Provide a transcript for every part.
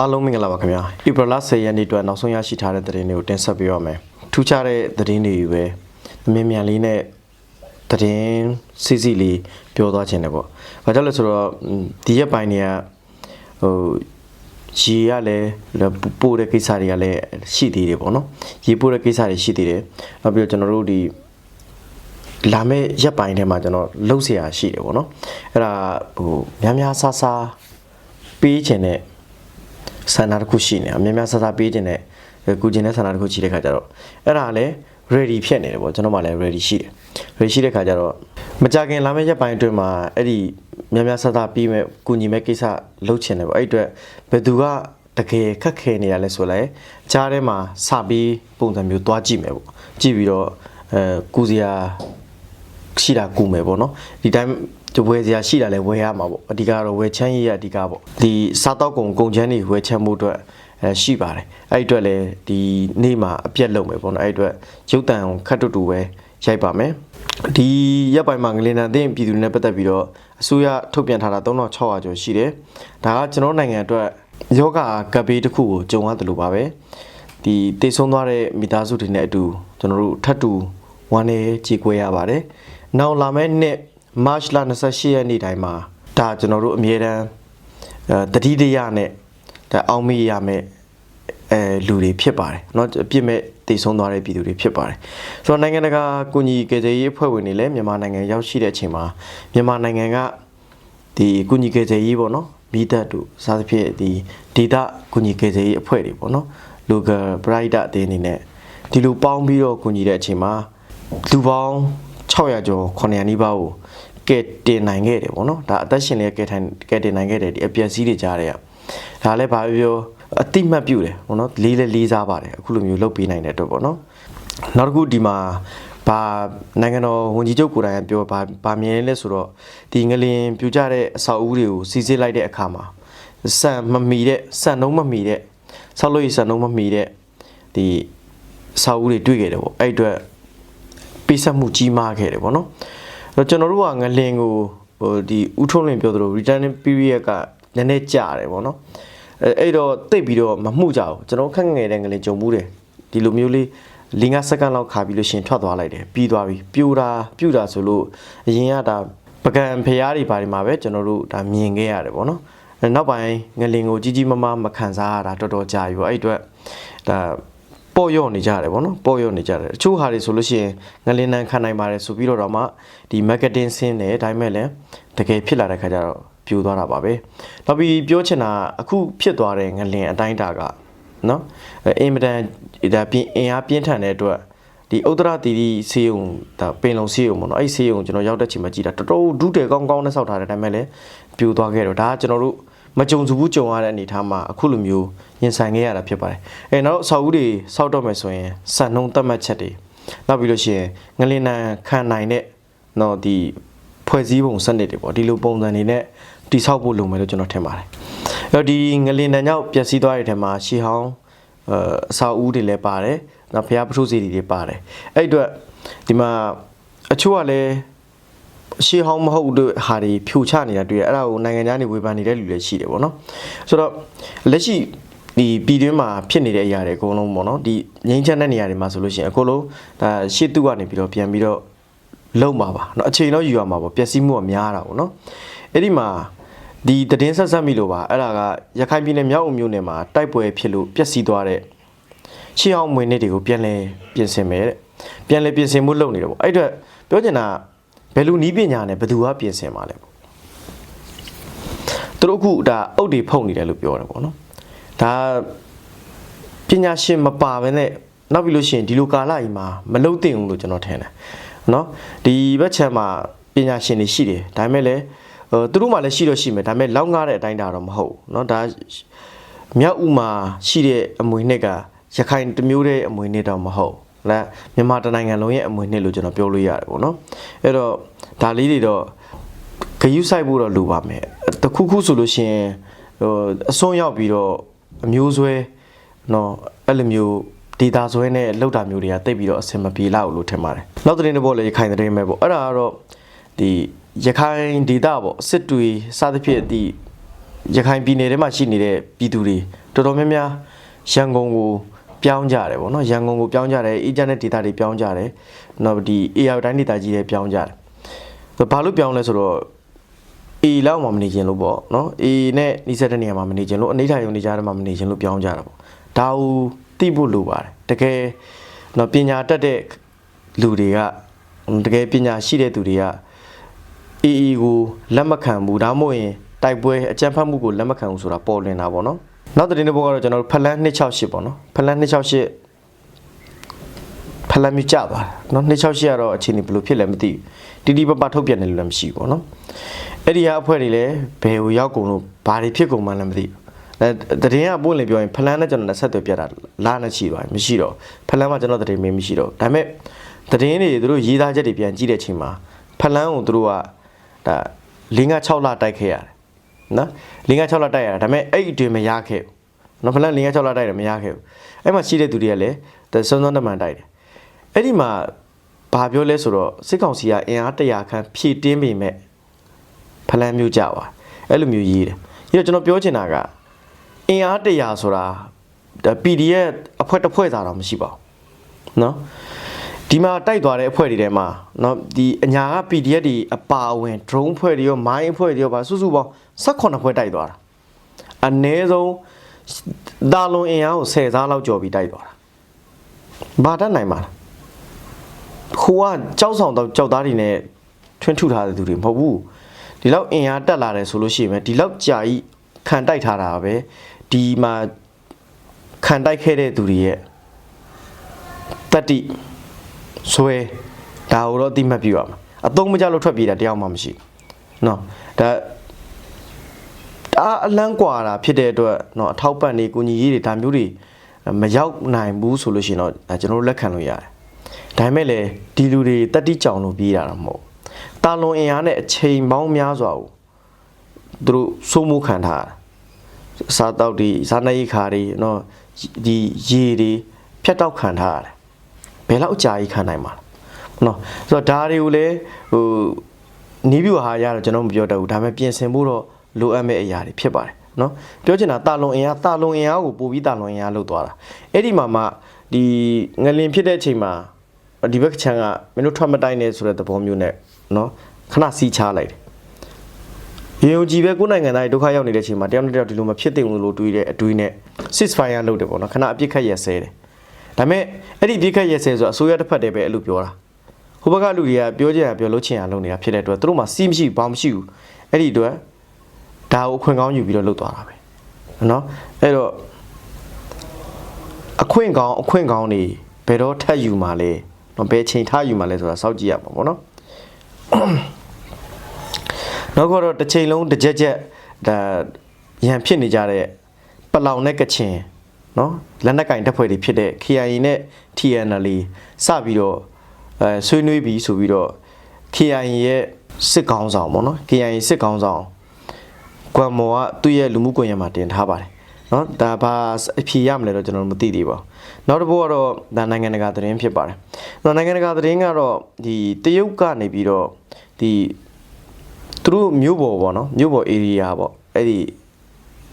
အားလုံးမင်္ဂလာပါခင်ဗျာဧပြီလ10ရက်နေ့အတွက်နောက်ဆုံးရရှိထားတဲ့သတင်းတွေကိုတင်ဆက်ပေးရမယ်ထူးခြားတဲ့သတင်းတွေပဲအမြင်မြန်လေးနဲ့သတင်းစီစီလေးပြောသွားခြင်းတယ်ပေါ့ဘာကြောင့်လဲဆိုတော့อืมဒီရက်ပိုင်းတွေကဟိုရေရလည်းပို့တဲ့ကိစ္စတွေကလည်းရှိသေးတယ်ပေါ့နော်ရေပို့တဲ့ကိစ္စတွေရှိသေးတယ်နောက်ပြီးတော့ကျွန်တော်တို့ဒီ လာမယ့်ရက်ပိုင်းထဲမှာကျွန်တော်လှုပ်เสียရှိတယ်ပေါ့နော်အဲ့ဒါဟိုများများဆဆပေးခြင်းနဲ့ ဆန္ဒတစ်ခုရှိနေအများများဆဆပေးခြင်းနဲ့ကုခြင်းနဲ့ဆန္ဒတစ်ခုရှိတဲ့ခါကျတော့အဲ့ဒါလည်း ready ဖြစ်နေတယ်ပေါ့ကျွန်တော်မှလည်း ready ရှိတယ် ready ရှိတဲ့ခါကျတော့မကြခင်လာမယ့်ရက်ပိုင်းအတွင်းမှာအဲ့ဒီများများဆဆပေးမဲ့ကုညီမဲ့ကိစ္စလှုပ်ခြင်းတယ်ပေါ့အဲ့ဒီအတွက်ဘယ်သူကတကယ်ခက်ခဲနေရလဲဆိုလဲကြားထဲမှာစပြီးပုံစံမျိုးသွားကြည့်မယ်ပေါ့ကြည့်ပြီးတော့အဲကုစရာရှိတာကူမယ်ပေါ့နော်ဒီတိုင်း ဝယ်စရာရှိတာလဲဝယ်ရမှာပေါ့အဓိကတော့ဝယ်ချမ်းရေးရအဓိကပေါ့ဒီစားတော့ကုန်ကုန်ချမ်းတွေဝယ်ချမ်းမှုအတွက်အဲရှိပါတယ်အဲ့ဒီအတွက်လဲဒီနေ့မှာအပြက်လုပ်မယ်ပေါ့နော်အဲ့ဒီအတွက်ရုပ်တံခတ်တူတူပဲရိုက်ပါမယ်ဒီရက်ပိုင်းမှာငလင်တန်အသင်းပြည်သူတွေနဲ့ပတ်သက်ပြီးတော့အစိုးရထုတ်ပြန်ထားတာ3600ကျော်ရှိတယ်ဒါကကျွန်တော်နိုင်ငံအတွက်ယောဂကပ်ဘေးတစ်ခုကိုကြုံရတယ်လို့ပါပဲဒီတည်ဆုံးသွားတဲ့မိသားစုတွေနဲ့အတူကျွန်တော်တို့ထပ်တူဝမ်းနေကြေကွဲရပါတယ်။နောက်လာမယ့်နှစ် March လ28ရက်နေ့တိုင်းမှာဒါကျွန်တော်တို့အမြဲတမ်းအဲတတိတရနဲ့ဒါအောင်မေးရမယ့်အဲလူတွေဖြစ်ပါတယ်เนาะအပြစ်မဲ့တည်ဆုံးသွားတဲ့ပြည်သူတွေဖြစ်ပါတယ်။ဆိုတော့နိုင်ငံတကာကုညီကေကျေရေးအဖွဲ့ဝင်တွေလည်းမြန်မာနိုင်ငံရောက်ရှိတဲ့အချိန်မှာမြန်မာနိုင်ငံကဒီကုညီကေကျေရေးပေါ့နော်မိသက်တို့စားသဖြင့်ဒီဒေတာကုညီကေကျေရေးအဖွဲ့တွေပေါ့နော် local pride အတင်းအနေနဲ့ဒီလိုပေါင်းပြီးတော့ကုညီတဲ့အချိန်မှာ လူပေါင်း600ကျော်900နီးပါးကို ကဲတင်နိုင်ခဲ့တယ်ပေါ့နော်ဒါအသက်ရှင်လေးကဲထိုင်ကဲတင်နိုင်ခဲ့တယ်ဒီအပျက်စီးတွေကြားတဲ့ကဒါလည်းဘာပြောအတိမတ်ပြုတယ်ပေါ့နော်လေးလေးလေးစားပါတယ်အခုလိုမျိုးလုပ်ပေးနိုင်တဲ့အတွက်ပေါ့နော်နောက်တစ်ခုဒီမှာဘာနိုင်ငံတော်ဝန်ကြီးချုပ်ကိုယ်တိုင်ကပြောဘာဘာမြင်လဲဆိုတော့ဒီငလင်ပြူကြတဲ့အဆောက်အဦတွေကိုစီစစ်လိုက်တဲ့အခါမှာစံမမီတဲ့စံနှုံးမမီတဲ့ဆောက်လို့ရစံနှုံးမမီတဲ့ဒီအဆောက်အဦတွေတွေ့ခဲ့တယ်ပေါ့အဲ့အတွက်ပေးဆက်မှုကြီးမားခဲ့တယ်ပေါ့နော်အဲ့ တော့ကျွန်တော်တို့ကငလင်ကိုဟိုဒီဥထုံးလင်ပြောသလို returning period ကနည်းနည်းကြာတယ်ပေါ့နော်အဲ့အဲ့တော့တိတ်ပြီးတော့မမှုကြဘူးကျွန်တော်ခက်ငယ်တဲ့ငလင်ကြုံမှုတယ်ဒီလိုမျိုးလေးလင်းကစက္ကန့်လောက်ခါပြီးလို့ရှရင်ထွက်သွားလိုက်တယ်ပြီးသွားပြီပြိုတာပြူတာဆိုလို့အရင်ကဒါပကံဖျားတွေဘာတွေမှာပဲကျွန်တော်တို့ဒါမြင်ခဲ့ရတယ်ပေါ့နော်အဲ့နောက်ပိုင်းငလင်ကိုကြီးကြီးမားမားမခံစားရတာတော်တော်ကြာပြီပေါ့အဲ့အတွက်ဒါ ပေါ့ရော့နေကြတယ်ဗောနော်ပေါ့ရော့နေကြတယ်အချို့ဟာတွေဆိုလို့ရှိရင်ငလင်းနန်းခံနိုင်ပါတယ်ဆိုပြီးတော့တော့မှဒီ marketing ဆင်းတယ်ဒါပေမဲ့လည်းတကယ်ဖြစ်လာတဲ့ခါကျတော့ပြိုသွားတာပါပဲနောက်ပြီးပြောချင်တာအခုဖြစ်သွားတဲ့ငလင်းအတိုင်းတာကနော်အဲအင်မတန်ဒါပြင်းအင်အားပြင်းထန်တဲ့အတွက်ဒီဥတ္တရတီတီဆေးရုံဒါပင်လုံဆေးရုံပေါ့နော်အဲ့ဆေးရုံကျွန်တော်ရောက်တဲ့ချိန်မှာကြည်တာတော်တော်ဒုတယ်ကောင်းကောင်းနဲ့စောက်ထားတဲ့ဒါပေမဲ့လည်းပြိုသွားခဲ့တော့ဒါကကျွန်တော်တို့မကြုံစဘူးကြုံရတဲ့အနေအထားမှာအခုလိုမျိုး ရင်ဆိုင်ခဲ့ရတာဖြစ်ပါတယ်အဲနောက်အဆောက်အဦတွေစောက်တော့မယ်ဆိုရင်စံနှုံးသတ်မှတ်ချက်တွေနောက်ပြီးလို့ရှိရင်ငလင်နံခံနိုင်တဲ့နော်ဒီဖွဲ့စည်းပုံစနစ်တွေပေါ့ဒီလိုပုံစံတွေနဲ့တိဆောက်ဖို့လိုမယ်လို့ကျွန်တော်ထင်ပါတယ်အဲ့တော့ဒီငလင်နံကြောင့်ပျက်စီးသွားတဲ့ထဲမှာရှီဟောင်းအဲအဆောက်အဦတွေလည်းပါတယ်နောက်ဘုရားပထုစီတွေပါတယ်အဲ့အတွက်ဒီမှာအချို့ကလည်းရှေးဟောင်းမဟုတ်တဲ့ဟာတွေဖြိုချနေတာတွေ့ရအဲ့ဒါကိုနိုင်ငံသားတွေဝေဖန်နေတဲ့လူတွေရှိတယ်ပေါ့နော်ဆိုတော့လက်ရှိ ဒီပြည်တွင်းမှာဖြစ်နေတဲ့အရာတွေအကုန်လုံးပေါ့နော်ဒီငိမ့်ချမ်းတဲ့နေရာတွေမှာဆိုလို့ရှိရင်အကုန်လုံးဒါရှေ့သူကနေပြီးတော့ပြန်ပြီးတော့လုံမှာပါเนาะအချိန်တော့ယူရမှာပေါ့ပျက်စီးမှုကများတာပေါ့နော်အဲ့ဒီမှာဒီတည်င်းဆက်ဆက်မိလို့ပါအဲ့ဒါကရခိုင်ပြည်နယ်မြောက်ဦးမြို့နယ်မှာတိုက်ပွဲဖြစ်လို့ပျက်စီးသွားတဲ့ရှေးဟောင်းမွေနစ်တွေကိုပြန်လဲပြင်ဆင်မယ်တဲ့ပြန်လဲပြင်ဆင်မှုလုပ်နေတယ်ပေါ့အဲ့အတွက်ပြောချင်တာက ဘယ်လိုနီးပညာနဲ့ဘယ်သူကပြင်ဆင်မှာလဲပေါ့သူတို့အခုဒါအုတ်တွေဖုန်နေတယ်လို့ပြောတယ်ပေါ့နော် ဒါပညာရှင်မပါဘဲနဲ့နောက်ပြီးလို့ရှိရင်ဒီလိုကာလကြီးမှာမလုံတင်ဘူးလို့ကျွန်တော်ထင်တယ်နော်ဒီဘက်ချမ်းမှာပညာရှင်တွေရှိတယ်ဒါပေမဲ့လည်းဟိုသူတို့မှလည်းရှိတော့ရှိမယ်ဒါပေမဲ့လောက်ငားတဲ့အတိုင်းတာတော့မဟုတ်ဘူးเนาะဒါမြောက်ဥမှာရှိတဲ့အမွေနှစ်ကရခိုင်တစ်မျိုးတဲ့အမွေနှစ်တော့မဟုတ်လဲမြန်မာတနိုင်ငံလုံးရဲ့အမွေနှစ်လို့ကျွန်တော်ပြောလို့ရတယ်ပေါ့နော်အဲ့တော့ဒါလေးတွေတော့ဂယုဆိုင်ဖို့တော့လိုပါမယ်တခုခုဆိုလို့ရှိရင်ဟိုအစွန်းရောက်ပြီးတော့ အမျိုးဆွဲနော်အဲ့လိုမျိုးဒေတာဆွဲနဲ့လောက်တာမျိုးတွေကတိတ်ပြီးတော့အဆင်မပြေလောက်လို့ထင်ပါတယ်နောက်သတင်းတစ်ပုဒ်လည်းရခိုင်သတင်းပဲပေါ့အဲ့ဒါကတော့ဒီရခိုင်ဒေတာပေါ့စစ်တွေစသဖြင့်ဒီရခိုင်ပြည်နယ်ထဲမှာရှိနေတဲ့ပြည်သူတွေတော်တော်များများရန်ကုန်ကိုပြောင်းကြတယ်ပေါ့နော်ရန်ကုန်ကိုပြောင်းကြတယ်အင်တာနက်ဒေတာတွေပြောင်းကြတယ်နော်ဒီ AI တိုင်းဒေတာကြီးတွေပြောင်းကြတယ်ဘာလို့ပြောင်းလဲဆိုတော့ A လောက်မှမနေခြင်းလို့ပေါ့နော် A နဲ့နှိစက်တဲ့နေရာမှာမနေခြင်းလို့အနေထိုင်ုံနေကြတယ်မှာမနေခြင်းလို့ပြောင်းကြတာပေါ့ဒါကိုသိဖို့လိုပါတယ်တကယ်နော်ပညာတတ်တဲ့လူတွေကတကယ်ပညာရှိတဲ့သူတွေက AA ကိုလက်မခံဘူးဒါမှမဟုတ်ရင်တိုက်ပွဲအကြမ်းဖက်မှုကိုလက်မခံဘူးဆိုတာပေါ်လွင်တာပေါ့နော်နောက်သတင်းတစ်ပုဒ်ကတော့ကျွန်တော်တို့ဖလန်း268ပေါ့နော်ဖလန်း268 ဖလန်းမြကြသွားတယ်နော်268ကတော့အခြေအနေဘယ်လိုဖြစ်လဲမသိဘူးတီတီပပထုတ်ပြန်တယ်လို့လည်းမရှိဘူးပေါ့နော်အဲ့ဒီဟာအဖွဲ့တွေလည်းဘယ်ကိုရောက်ကုန်လို့ဘာတွေဖြစ်ကုန်မှလည်းမသိဘူးအဲသတင်းကပို့လင်ပြောရင်ဖလန်းနဲ့ကျွန်တော်နဲ့ဆက်သွယ်ပြတာလာနဲ့ရှိသွားပြီမရှိတော့ဖလန်းမှာကျွန်တော်သတင်းမင်းမရှိတော့ဒါပေမဲ့သတင်းတွေသူတို့ရေးသားချက်တွေပြန်ကြည့်တဲ့အချိန်မှာဖလန်းကိုသူတို့ကဒါ၄၅6လတိုက်ခဲ့ရတယ်နော်၄၅6လတိုက်ရတာဒါပေမဲ့အဲ့အတွင်းမရခဲ့ဘူးနော်ဖလန်း၄၅6လတိုက်တယ်မရခဲ့ဘူးအဲ့မှာရှိတဲ့သူတွေကလည်းစွန်းစွန်းတမန်တိုက်တယ် အဲ့ဒီမှာဘာပြောလဲဆိုတော့စစ်ကောင်စီကအင်အား100ခန့်ဖြည့်တင်းပေမဲ့ဖလန်းမျိုးကြပါအဲ့လိုမျိုးရေးတယ်ပြီးတော့ကျွန်တော်ပြောချင်တာကအင်အား100ဆိုတာဒါ PDF အဖွဲ့တစ်ဖွဲ့သာတော့မရှိပါဘူးเนาะဒီမှာတိုက်သွားတဲ့အဖွဲ့တွေထဲမှာเนาะဒီအညာက PDF တွေအပါအဝင် drone ဖွဲ့တွေရော mine အဖွဲ့တွေရောဗာစုစုပေါင်း18ဖွဲ့တိုက်သွားတာအနည်းဆုံးဒါလွန်အင်အားကို10စားလောက်ကျော်ပြီးတိုက်သွားတာဘာတတ်နိုင်မှာလဲ ခိုးကကြောက်ဆောင်တော့ကြောက်သားတွေနဲ့ထွန်းထုထားတဲ့သူတွေမဟုတ်ဘူးဒီလောက်အင်အားတက်လာတယ်ဆိုလို့ရှိရင်ဒီလောက်ကြာကြီးခံတိုက်ထားတာပဲဒီမှာခံတိုက်ခဲ့တဲ့သူတွေရဲ့တတ္တိဇွဲဒါကိုတော့အတိမတ်ပြရမှာအသုံးမကျလို့ထွက်ပြေးတာတရားမှမရှိဘူးနော်ဒါဒါအလန်းกว่าတာဖြစ်တဲ့အတွက်เนาะအထောက်ပံ့နေကိုညီကြီးတွေဒါမျိုးတွေမရောက်နိုင်ဘူးဆိုလို့ရှိရင်တော့ဒါကျွန်တော်တို့လက်ခံလို့ရတယ် ဒါပေမဲ့လည်းဒီလူတွေတတိကြောင်လို့ပြေးတာတော့မဟုတ်တာလွန်အင်အားနဲ့အချိန်ပေါင်းများစွာကိုသူတို့စိုးမိုးခံထားတာစားတောက်ဒီစားနေခါတွေနော်ဒီရေတွေဖြတ်တောက်ခံထားရတယ်ဘယ်လောက်အကြာကြီးခံနိုင်မှာလဲနော်ဆိုတော့ဒါတွေကိုလည်းဟိုနီးပြူဟာရတော့ကျွန်တော်မပြောတတ်ဘူးဒါပေမဲ့ပြင်ဆင်ဖို့တော့လိုအပ်မဲ့အရာတွေဖြစ်ပါတယ်နော်ပြောချင်တာတာလွန်အင်အားတာလွန်အင်အားကိုပို့ပြီးတာလွန်အင်အားလုပ်သွားတာအဲ့ဒီမှာမှဒီငလင်ဖြစ်တဲ့အချိန်မှာ ဒီဘက်ချမ်းကမင်းတို့ထွက်မတိုင်းနဲ့ဆိုတဲ့သဘောမျိုးနဲ့နော်ခဏစီးချလိုက်တယ်ရေုံကြည်ပဲကိုယ်နိုင်ငံသားတွေဒုက္ခရောက်နေတဲ့အချိန်မှာတယောက်နဲ့တယောက်ဒီလိုမဖြစ်သင့်ဘူးလို့တွေးတဲ့အတွေးနဲ့ ceasefire လုပ်တယ်ပေါ့နော်ခဏအပြစ်ခတ်ရဆဲတယ်ဒါပေမဲ့အဲ့ဒီအပြစ်ခတ်ရဆဲဆိုအစိုးရတစ်ဖက်တည်းပဲအဲ့လိုပြောတာဟိုဘက်ကလူတွေကပြောကြရပြောလို့ချင်ရလုပ်နေတာဖြစ်တဲ့အတွက်သူတို့မှစီးမရှိဘာမရှိဘူးအဲ့ဒီအတွက်ဒါကိုအခွင့်ကောင်းယူပြီးတော့လုပ်သွားတာပဲနော်အဲ့တော့အခွင့်ကောင်းအခွင့်ကောင်းနေဘယ်တော့ထပ်ယူမှာလဲနော် ဘယ်ချိန်ထားယူမှာလဲဆိုတာစောင့်ကြည့်ရမှာပေါ့နော်နောက်ကတော့တစ်ချိန်လုံးတစ်ကြက်ကြက်ဒါရန်ဖြစ်နေကြတဲ့ပလောင်နဲ့ကချင်နော်လက်နက်ကင်တပ်ဖွဲ့တွေဖြစ်တဲ့ KIA နဲ့ TNL စပြီးတော့အဲဆွေးနွေးပြီးဆိုပြီးတော့ KIA ရဲ့စစ်ကောင်းဆောင်ပေါ့နော် KIA စစ်ကောင်းဆောင်ကွမ်မောကသူ့ရဲ့လူမှုကွန်ရက်မှာတင်ထားပါတယ်နော်ဒါဘာအဖြေရမလဲတော့ကျွန်တော်မသိသေးပါဘူး နောက်တစ်ပုဒ်ကတော့ဒါနိုင်ငံတကာသတင်းဖြစ်ပါတယ်နော်နိုင်ငံတကာသတင်းကတော့ဒီတရုတ်ကနေပြီးတော့ဒီသူတို့မြို့ပေါ်ပေါ့နော်မြို့ပေါ် area ပေါ့အဲ့ဒီ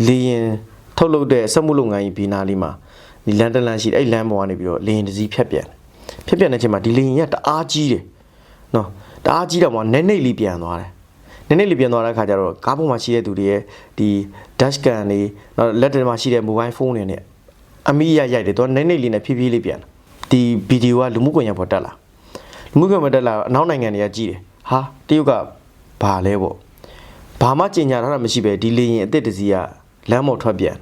လေရင်ထုတ်လုပ်တဲ့စက်မှုလုပ်ငန်းကြီးဘီနာလေးမှာဒီလန်တလန်ရှိတယ်အဲ့လမ်းပေါ်ကနေပြီးတော့လေရင်တစ်စီးဖြတ်ပြန်ဖြတ်ပြန်တဲ့အချိန်မှာဒီလေရင်ကတအားကြီးတယ်နော်တအားကြီးတော့မှနဲနေလေးပြန်သွားတယ်နဲနေလေးပြန်သွားတဲ့အခါကျတော့ကားပေါ်မှာရှိတဲ့သူတွေရဲ့ဒီ dash cam တွေနော်လက်ထဲမှာရှိတဲ့ mobile phone တွေနဲ့ အမိရရိုက်တယ်သူကနဲနေလေးနဲ့ဖြည်းဖြည်းလေးပြန်ဒီဗီဒီယိုကလူမှုကွန်ရက်ပေါ်တက်လာလူမှုကွန်ရက်ပေါ်တက်လာအနောက်နိုင်ငံတွေကကြည့်တယ်ဟာတရုတ်ကဘာလဲပေါ့ဘာမှကြင်ညာထားတာမရှိပဲဒီလေရင်အစ်စ်တစီကလမ်းပေါ်ထွက်ပြန်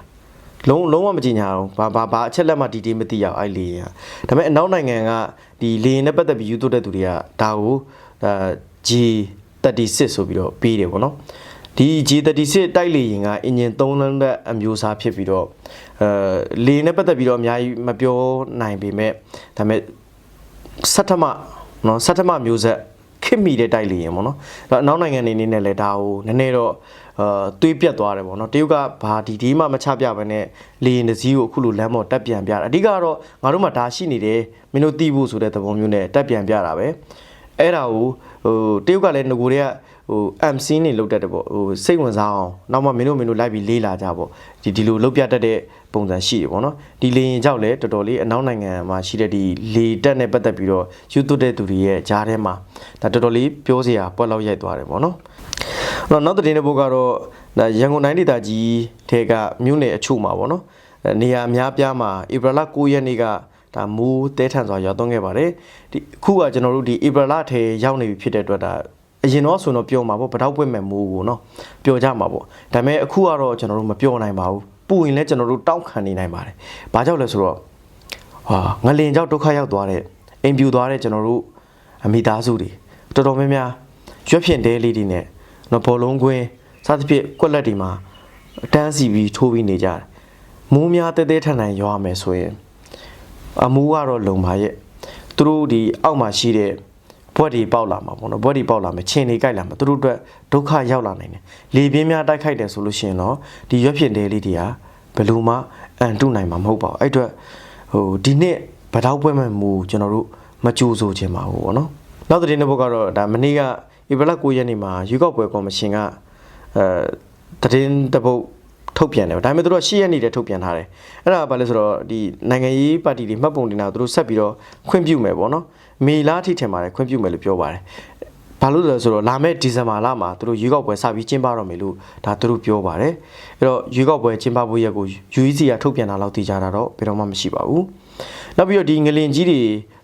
လုံးလုံးဝမကြင်ညာဘူးဘာဘာဘာအချက်လက်မှဒီတေးမသိရအောင်အဲ့လေရင်ကဒါပေမဲ့အနောက်နိုင်ငံကဒီလေရင်နဲ့ပတ်သက်ပြီးယူသွတ်တဲ့သူတွေကဒါကိုအာ G36 ဆိုပြီးတော့ပေးတယ်ပေါ့နော် ဒီ G36 တိုက်လေရင်ကအင်ဂျင်3လမ်းတဲ့အမျိုးအစားဖြစ်ပြီးတော့အဲလေရင်နဲ့ပတ်သက်ပြီးတော့အများကြီးမပြောနိုင်ပေမဲ့ဒါပေမဲ့ဆတ်ထမနော်ဆတ်ထမမျိုးဆက်ခင်မိတဲ့တိုက်လေရင်ပေါ့နော်အဲ့တော့အနောက်နိုင်ငံတွေအနေနဲ့လည်းဒါကိုနည်းနည်းတော့အာတွေးပြတ်သွားတယ်ပေါ့နော်တရုတ်ကဘာဒီဒီမှမချပြဘဲနဲ့လေရင်တစ်စီးကိုအခုလိုလမ်းပေါ်တက်ပြန်ပြတာအဓိကတော့ငါတို့မှဒါရှိနေတယ်မင်းတို့သိဖို့ဆိုတဲ့သဘောမျိုးနဲ့တက်ပြန်ပြတာပဲအဲ့ဒါကို ဟိုတရုတ်ကလည်းငကိုတွေကဟဟို MC နေလောက်တတ်တယ်ပေါ့ဟိုစိတ်ဝင်စားအောင်နောက်မှမင်းတို့မင်းတို့လိုက်ပြီးလေးလာကြပေါ့ဒီဒီလိုလောက်ပြတတ်တဲ့ပုံစံရှိတယ်ပေါ့နော်ဒီလေရင်ကြောက်လဲတော်တော်လေးအနောက်နိုင်ငံမှာရှိတဲ့ဒီလေတက်နဲ့ပတ်သက်ပြီးတော့ယူသွတ်တဲ့သူတွေရဲ့ဂျားထဲမှာဒါတော်တော်လေးပြောစရာပွက်လောက်ရိုက်သွားတယ်ပေါ့နော်အဲ့တော့နောက်သတင်းတစ်ပုဒ်ကတော့ဒါရန်ကုန်တိုင်းဒေသကြီးထဲကမြို့နယ်အချို့မှာပေါ့နော်အဲနေရာအများပြားမှာဧပြီလ9ရက်နေ့က ဒါမူးတဲထန်စွာရောက်သွင်းခဲ့ပါတယ်ဒီအခုကကျွန်တော်တို့ဒီဧပြီလထဲရောက်နေပြီဖြစ်တဲ့အတွက်ဒါအရင်တော့ဆိုတော့ပြောမှာပေါ့ဗတောက်ပွင့်မဲ့မူးကိုနော်ပြောကြမှာပေါ့ဒါပေမဲ့အခုကတော့ကျွန်တော်တို့မပြောနိုင်ပါဘူးပူရင်လည်းကျွန်တော်တို့တောက်ခံနေနိုင်ပါတယ်ဘာကြောင့်လဲဆိုတော့ဟာငလင်ကြောင့်ဒုက္ခရောက်သွားတဲ့အိမ်ပြူသွားတဲ့ကျွန်တော်တို့အမိသားစုတွေတော်တော်များများရွက်ဖြင့်တဲလေးတွေနဲ့နော်ဘောလုံးကွင်းစသဖြင့်ကွက်လက်တွေမှာအတန်းစီပြီးထိုးပြီးနေကြတယ်မိုးများတဲတဲထန်ထန်ရွာမယ်ဆိုရင် အမိုးကတော့လုံပါရဲ့သူတို့ဒီအောက်မှာရှိတဲ့ဘွက်တွေပေါက်လာမှာပေါ့နော်ဘွက်တွေပေါက်လာမယ်ချင်းတွေကြိုက်လာမှာသူတို့အတွက်ဒုက္ခရောက်လာနိုင်တယ်လေပြင်းများတိုက်ခိုက်တယ်ဆိုလို့ရှိရင်တော့ဒီရွက်ဖြစ်တဲလေးတွေကဘယ်လို့မှအန်တုနိုင်မှာမဟုတ်ပါဘူးအဲ့အတွက်ဟိုဒီနှစ်ဗတောက်ပွဲမဲ့မူကျွန်တော်တို့မကြိုးဆိုခြင်းပါဘူးပေါ့နော်နောက်သတင်းတစ်ပုဒ်ကတော့ဒါမနေ့ကဧပြီလ9ရက်နေ့မှာရွေးကောက်ပွဲကော်မရှင်ကအဲသတင်းတစ်ပုဒ် ထုတ်ပြန်တယ်ဒါပေမဲ့သူတို့10ရက်နေ့တည်းထုတ်ပြန်ထားတယ်အဲ့ဒါကဘာလဲဆိုတော့ဒီနိုင်ငံရေးပါတီတွေမှတ်ပုံတင်တာကိုသူတို့ဆက်ပြီးတော့ခွင့်ပြုမယ်ပေါ့နော်မေလအထိထင်ပါတယ်ခွင့်ပြုမယ်လို့ပြောပါတယ်ဘာလို့လဲဆိုတော့လာမယ့်ဒီဇင်ဘာလမှာသူတို့ရွေးကောက်ပွဲစပြီးကျင်းပတော့မယ်လို့ဒါသူတို့ပြောပါတယ်အဲ့တော့ရွေးကောက်ပွဲကျင်းပဖို့ရက်ကို UEC ကထုတ်ပြန်တာလောက်သိကြတာတော့ဘယ်တော့မှမရှိပါဘူးနောက်ပြီးတော့ဒီငလင်ကြီးတွေ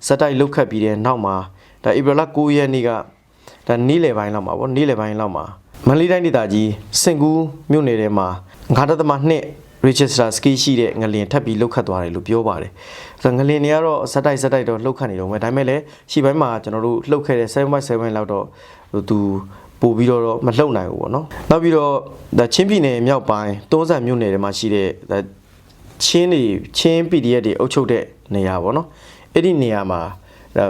စက်တိုက်လုတ်ခတ်ပြီးတဲ့နောက်မှာဒါဧပြီလ9ရက်နေ့ကဒါနေ့လယ်ပိုင်းလောက်မှာပေါ့နေ့လယ်ပိုင်းလောက်မှာ မန္တလေးတိုင်းဒေသကြီးစင်ကူးမြို့နယ်ထဲမှာ9.2 register ski ရှိတဲ့ငလင်ထပ်ပြီးလုတ်ခတ်သွားတယ်လို့ပြောပါတယ်။ဆိုတော့ငလင်တွေကတော့စက်တိုက်စက်တိုက်တော့လှုပ်ခတ်နေတော့မယ်ဒါပေမဲ့လည်းရှေ့ပိုင်းမှာကျွန်တော်တို့လှုပ်ခဲ့တဲ့7.7လောက်တော့ဟိုသူပို့ပြီးတော့မလှုပ်နိုင်ဘူးပေါ့နော်။နောက်ပြီးတော့ဒါချင်းပြည်နယ်မြောက်ပိုင်းတုံးဆန်မြို့နယ်ထဲမှာရှိတဲ့ဒါချင်းတွေချင်း PDF တွေအုပ်ချုပ်တဲ့နေရာပေါ့နော်။အဲ့ဒီနေရာမှာဒါ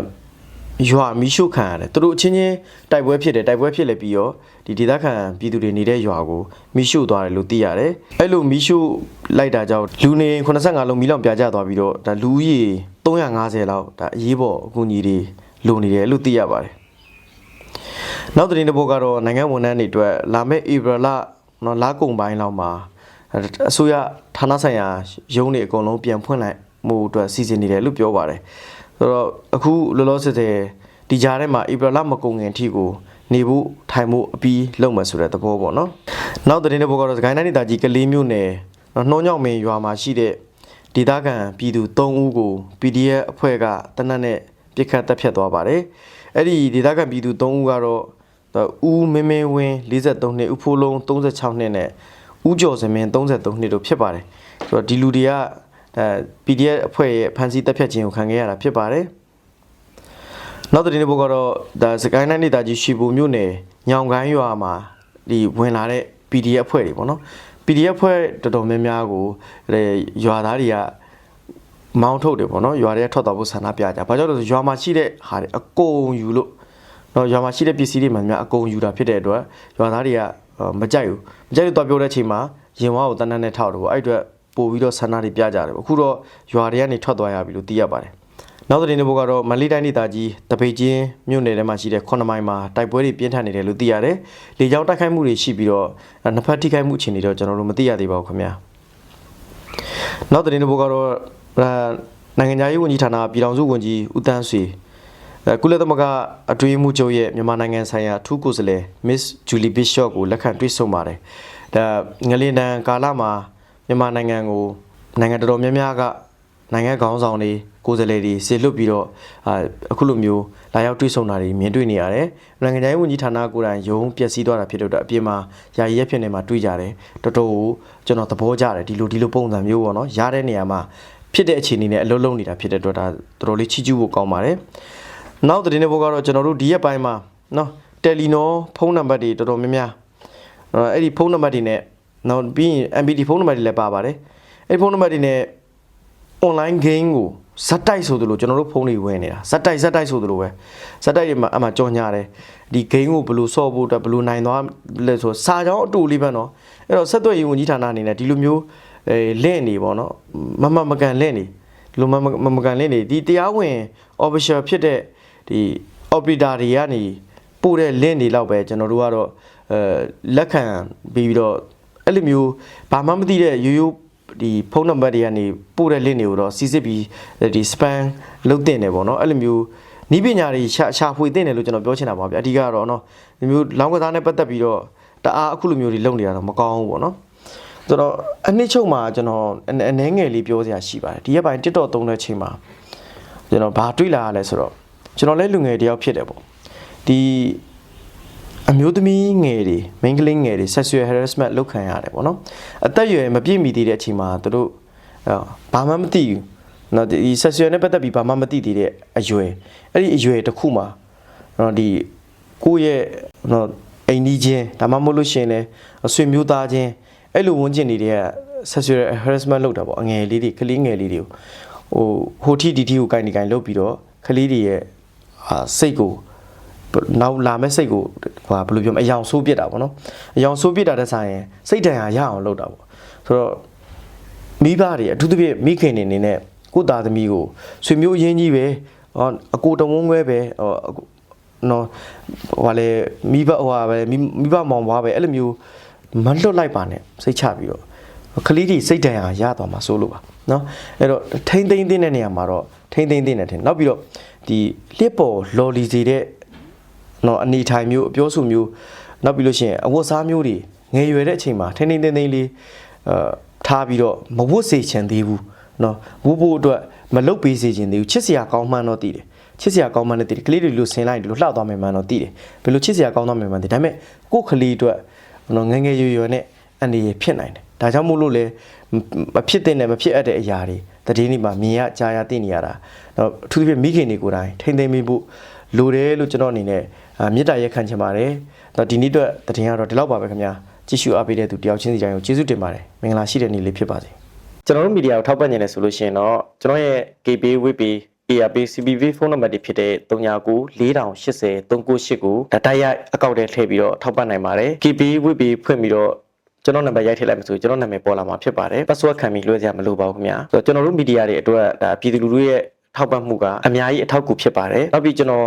ရွာမီးရှို့ခံရတယ်သူတို့အချင်းချင်းတိုက်ပွဲဖြစ်တယ်တိုက်ပွဲဖြစ်လည်းပြီးတော့ဒီဒေသခံပြည်သူတွေနေတဲ့ရွာကိုမီးရှို့သွားတယ်လို့သိရတယ်အဲ့လိုမီးရှို့လိုက်တာကြောင့်လူနေ85လုံးမီးလောင်ပြာကျသွားပြီးတော့ဒါလူဦးရေ350လောက်ဒါအရေးပေါ်အကူအညီတွေလိုနေတယ်လို့သိရပါတယ်နောက်သတင်းတစ်ပုဒ်ကတော့နိုင်ငံဝန်ထမ်းတွေအတွက်လာမယ့်ဧပြီလနော်လကုန်ပိုင်းလောက်မှာအစိုးရဌာနဆိုင်ရာရုံးတွေအကုန်လုံးပြန်ဖွင့်လိုက်မှုအတွက်စီစဉ်နေတယ်လို့ပြောပါတယ် ဆိုတော့အခုလောလောဆယ်ဆယ်ဒီကြားထဲမှာဧပြီလမကုန်ခင်အထိကိုနေဖို့ထိုင်ဖို့အပြီးလုပ်မယ်ဆိုတဲ့သဘောပေါ့နော်နောက်သတင်းတစ်ပုဒ်ကတော့စကိုင်းတိုင်းဒေသကြီးကလေးမျိုးနယ်နော်နှောင်းညောင်မင်းရွာမှာရှိတဲ့ဒေသခံပြည်သူ3ဦးကို PDF အဖွဲ့ကတနက်နဲ့ပြစ်ခတ်တပ်ဖြတ်သွားပါတယ်အဲ့ဒီဒေသခံပြည်သူ3ဦးကတော့ဦးမင်းမင်းဝင်း43နှစ်ဦးဖိုးလုံး36နှစ်နဲ့ဦးကျော်စမင်း33နှစ်တို့ဖြစ်ပါတယ်ဆိုတော့ဒီလူတွေက အဲ PDF အဖွဲ့ရဲ့ဖန်ဆီးတပ်ဖြတ်ခြင်းကိုခံခဲ့ရတာဖြစ်ပါတယ်နောက်သတင်းတစ်ပုဒ်ကတော့ဒါစကိုင်းတိုင်းဒေသကြီးရှီပူမြို့နယ်ညောင်ကိုင်းရွာမှာဒီဝင်လာတဲ့ PDF အဖွဲ့တွေပေါ့နော် PDF အဖွဲ့တော်တော်များများကိုအဲရွာသားတွေကမောင်းထုတ်တယ်ပေါ့နော်ရွာတွေကထွက်သွားဖို့ဆန္ဒပြကြ။ဘာကြောင့်လဲဆိုရွာမှာရှိတဲ့ဟာတွေအကုန်ယူလို့နော်ရွာမှာရှိတဲ့ပစ္စည်းတွေမှန်များအကုန်ယူတာဖြစ်တဲ့အတွက်ရွာသားတွေကမကြိုက်ဘူး။မကြိုက်လို့တော့ပြောတဲ့အချိန်မှာရင်ဝါကိုတန်းတန်းနဲ့ထောက်တယ်ပေါ့အဲ့အတွက် ပို့ပြီးတော့ဆန္ဒတွေပြကြတယ်ပေါ့အခုတော့ရွာတွေကနေထွက်သွားရပြီလို့သိရပါတယ်။နောက်သတင်းတစ်ပုဒ်ကတော့မန္တလေးတိုင်းဒေသကြီးတပိတ်ချင်းမြို့နယ်ထဲမှာရှိတဲ့ခွန်နမိုင်မှာတိုက်ပွဲတွေပြင်းထန်နေတယ်လို့သိရတယ်။လေကြောင်းတိုက်ခိုက်မှုတွေရှိပြီးတော့နှစ်ဖက်ထိခိုက်မှုအခြေအနေတော့ကျွန်တော်တို့မသိရသေးပါဘူးခင်ဗျာ။နောက်သတင်းတစ်ပုဒ်ကတော့အဲနိုင်ငံခြားရေးဝန်ကြီးဌာနပြည်ထောင်စုဝန်ကြီးဦးတန်းဆွေအဲကုလသမဂ္ဂအတွင်းမှုချုပ်ရဲ့မြန်မာနိုင်ငံဆိုင်ရာအထူးကိုယ်စားလှယ် Miss Julie Bishop ကိုလက်ခံတွေ့ဆုံပါတယ်။ဒါငလင်တန်ကာလမှာ မြန်မာနိုင်ငံကိုနိုင်ငံတော်တော်များများကနိုင်ငံခေါင်းဆောင်တွေကိုယ်စားလှယ်တွေဆေလွတ်ပြီးတော့အာအခုလိုမျိုးလာရောက်တွေ့ဆုံတာတွေမြင်တွေ့နေရတယ်။နိုင်ငံခြားရေးဝန်ကြီးဌာနကိုယ်တိုင်ယုံပျက်စီးသွားတာဖြစ်လို့တော့အပြင်မှာယာယီရက်ဖြစ်နေမှာတွေ့ကြတယ်။တော်တော်ကိုကျွန်တော်သဘောကျတယ်ဒီလိုဒီလိုပုံစံမျိုးပေါ့နော်။ရတဲ့နေရာမှာဖြစ်တဲ့အခြေအနေနဲ့အလုံးလုံးနေတာဖြစ်တဲ့အတွက်ဒါတော်တော်လေးချီးကျူးဖို့ကောင်းပါတယ်။နောက်သတင်းတွေဘောကတော့ကျွန်တော်တို့ဒီရက်ပိုင်းမှာနော်တယ်လီနော်ဖုန်းနံပါတ်တွေတော်တော်များများအဲ့ဒီဖုန်းနံပါတ်တွေနဲ့ နောက်ပြီးရင် MPT ဖုန်းနံပါတ်တွေလည်းပါပါတယ်။အဲ့ဒီဖုန်းနံပါတ်တွေနဲ့ online game ကိုဇက်တိုက်ဆိုသလိုကျွန်တော်တို့ဖုန်းတွေဝင်နေတာဇက်တိုက်ဇက်တိုက်ဆိုသလိုပဲဇက်တိုက်တွေမှာအမှကြော်ညာတယ်ဒီ game ကိုဘယ်လိုဆော့ဖို့အတွက်ဘယ်လိုနိုင်သွားလဲဆိုစာကြောင်းအတူလေးပဲเนาะအဲ့တော့ဆက်သွယ်ရေးဝန်ကြီးဌာနအနေနဲ့ဒီလိုမျိုးအဲလင့်နေပေါ့เนาะမမမကန်လင့်နေဒီလိုမမမကန်လင့်နေဒီတရားဝင် official ဖြစ်တဲ့ဒီ operator တွေကနေ ပို့တဲ့ link တွေလောက်ပဲကျွန်တော်တို့ကတော့အဲလက်ခံပြီးတော့ အဲ့လိုမျိုးဘာမှမသိတဲ့ရိုးရိုးဒီဖုန်းနံပါတ်တွေကနေပို့တဲ့ link တွေကိုတော့စီစစ်ပြီးဒီ spam လုပ်တင်တယ်ပေါ့နော်အဲ့လိုမျိုးနီးပညာတွေရှာရှာဖွေတင်တယ်လို့ကျွန်တော်ပြောချင်တာပါဗျအဓိကတော့နော်ဒီမျိုးလောင်းကစားနဲ့ပတ်သက်ပြီးတော့တအားအခုလိုမျိုးတွေလုပ်နေတာတော့မကောင်းဘူးပေါ့နော်ဆိုတော့အနှစ်ချုပ်မှာကျွန်တော်အအနည်းငယ်လေးပြောစရာရှိပါတယ်ဒီရက်ပိုင်း TikTok သုံးတဲ့ချိန်မှာကျွန်တော်ဘာတွေးလာရလဲဆိုတော့ကျွန်တော်လည်းလူငယ်တယောက်ဖြစ်တယ်ပေါ့ဒီ အမျိုးသမီးငယ်တွေမိန်းကလေးငယ်တွေ sexual harassment လုပ်ခံရတယ်ပေါ့နော်အသက်အရွယ်မပြည့်မီသေးတဲ့အချိန်မှာသူတို့အော်ဘာမှမသိဘူးနော်ဒီ sexual နဲ့ပတ်သက်ပြီးဘာမှမသိသေးတဲ့အရွယ်အဲ့ဒီအရွယ်တစ်ခုမှာနော်ဒီကိုယ့်ရဲ့နော်အိမ်နီးချင်းဒါမှမဟုတ်လို့ရှိရင်လည်းအဆွေမျိုးသားချင်းအဲ့လိုဝန်ကျင်တွေက sexual harassment လုပ်တာပေါ့အငယ်လေးတွေကလေးငယ်လေးတွေကိုဟိုဟိုထီဒီထီကိုကိုင်နေကိုင်လုပ်ပြီးတော့ကလေးတွေရဲ့အာစိတ်ကို နောက်လာမဲ့စိတ်ကိုဟာဘယ်လိုပြောမလဲအယောင်ဆိုးပစ်တာပေါ့နော်အယောင်ဆိုးပစ်တာတဲ့ဆိုင်ရင်စိတ်တန်ဟာရအောင်လုပ်တာပေါ့ဆိုတော့မိဘတွေအထူးသဖြင့်မိခင်တွေအနေနဲ့ကိုယ့်သားသမီးကိုဆွေမျိုးရင်းကြီးပဲဟောအကိုတဝန်းခွဲပဲဟောအကိုနော်ဟိုလေမိဘဟိုဟာပဲမိမိဘမောင်ဘွားပဲအဲ့လိုမျိုးမလွတ်လိုက်ပါနဲ့စိတ်ချပြီးတော့ကလေးတွေစိတ်တန်ဟာရသွားမှာစိုးလို့ပါနော်အဲ့တော့ထိမ့်သိမ့်သိမ့်တဲ့နေရာမှာတော့ထိမ့်သိမ့်သိမ့်နေတယ်နောက်ပြီးတော့ဒီလစ်ပေါ်လော်လီစီတဲ့ နော်အနေထိုင်မျိုးအပြောဆိုမျိုးနောက်ပြီးလို့ရှိရင်အဝတ်စားမျိုးတွေငယ်ရွယ်တဲ့အချိန်မှာထိန်းထိန်းသိမ်းသိမ်းလေးအဲထားပြီးတော့မဝတ်စေချင်သေးဘူးနော်ဝတ်ဖို့အတွက်မလုတ်ပေးစေချင်သေးဘူးချစ်စရာကောင်းမှန်းတော့တည်တယ်ချစ်စရာကောင်းမှန်းလည်းတည်တယ်ကလေးတွေလို့ဆင်လိုက်ဒီလိုလှသွားမယ်မှန်းတော့တည်တယ်ဘယ်လိုချစ်စရာကောင်းသွားမယ်မှန်းတည်ဒါပေမဲ့ကိုယ့်ကလေးအတွက်နော်ငယ်ငယ်ရွယ်ရွယ်နဲ့အနေရဖြစ်နိုင်တယ်ဒါကြောင့်မို့လို့လေမဖြစ်တဲ့နဲ့မဖြစ်အပ်တဲ့အရာတွေတတိယနေ့မှာမြင်ရကြားရသိနေရတာတော့အထူးသဖြင့်မိခင်တွေကိုယ်တိုင်ထိမ့်သိမ်းမိဖို့ လိုတယ်လို့ကျွန်တော်အနေနဲ့အာမေတ္တာရက်ခံချင်ပါတယ်တော့ဒီနေ့အတွက်တည်င်းကတော့ဒီလောက်ပါပဲခင်ဗျာကြည့်ရှုအားပေးတဲ့သူတယောက်ချင်းစီတိုင်းကိုကျေးဇူးတင်ပါတယ်မင်္ဂလာရှိတဲ့နေ့လေးဖြစ်ပါစေကျွန်တော်တို့မီဒီယာကိုထောက်ပံ့နေတယ်ဆိုလို့ရှိရင်တော့ကျွန်တော်ရဲ့ KB WP ARP CPV ဖုန်းနံပါတ်တွေဖြစ်တဲ့39 4080 398ကိုဒါတိုက်ရိုက်အကောင့်ထဲထည့်ပြီးတော့ထောက်ပံ့နိုင်ပါတယ် KB WP ဖွင့်ပြီးတော့ကျွန်တော်နံပါတ်ရိုက်ထည့်လိုက်မှဆိုကျွန်တော်နာမည်ပေါ်လာမှာဖြစ်ပါတယ် password ခံပြီးလွှဲစရာမလိုပါဘူးခင်ဗျာဆိုတော့ကျွန်တော်တို့မီဒီယာတွေအတွက်ဒါပြည်သူလူထုရဲ့ထောက်ပံ့မှုကအများကြီးအထောက်အကူဖြစ်ပါတယ်နောက်ပြီးကျွန်တော်